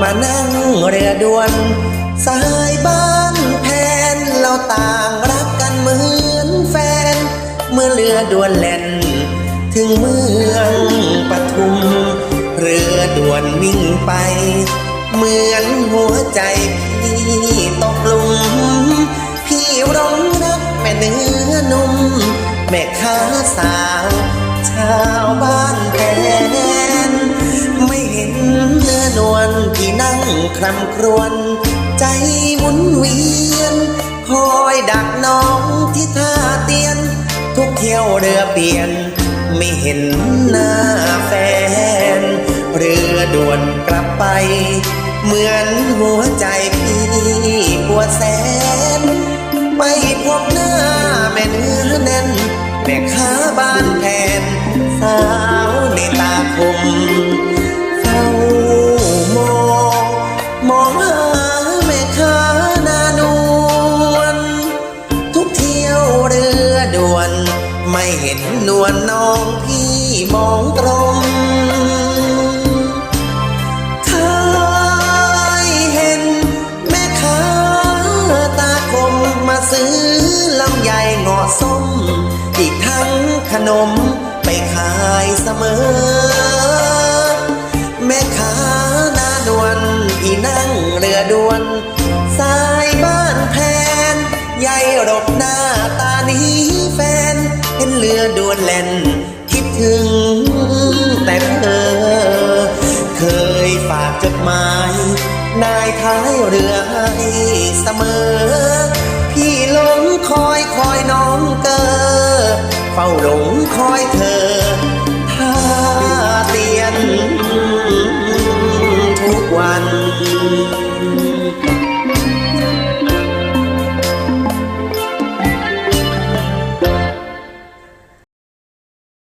มานั่งเรือดวน สายบ้านแพนเราต่างรักกันเหมือนแฟน เมื่อเรือด่วนแล่น ถึงเมืองปทุม เรือด่วนวิ่งไป เหมือนหัวใจพี่ตกลุม พี่ร้องรักแม่เนื้อนุ่ม แม่ค้าสา คลำครวญใจหมุนเวียน คอยดักน้องที่ท่าเตียน ทุกเที่ยวเรือเปลี่ยน ไม่เห็นหน้าแฟน เรือด่วนกลับไป เหมือนหัวใจพี่ปวดแสน ไม่พบหน้าแม่เนื้อแน่นแม่ค้าบ้านแทนสา เรือด่วน ไม่เห็นนวลน้องพี่มองตรงเคยเห็น แม่ค้าตาคมมาซื้อลำไยเงาะส้ม อีกทั้งขนมไปขายเสมอ แม่ค้าหน้าดวนที่นั่งเรือด่วน สายบ้านแพนใหญ่รบหน้าตา นี้แฟนเห็นเรือด่วนแล่นคิดถึงแต่เธอ เคยฝากจดหมาย นายท้ายเรือให้เสมอ พี่หลงคอยคอยน้องเกอเฝ้าหลงคอยเธอ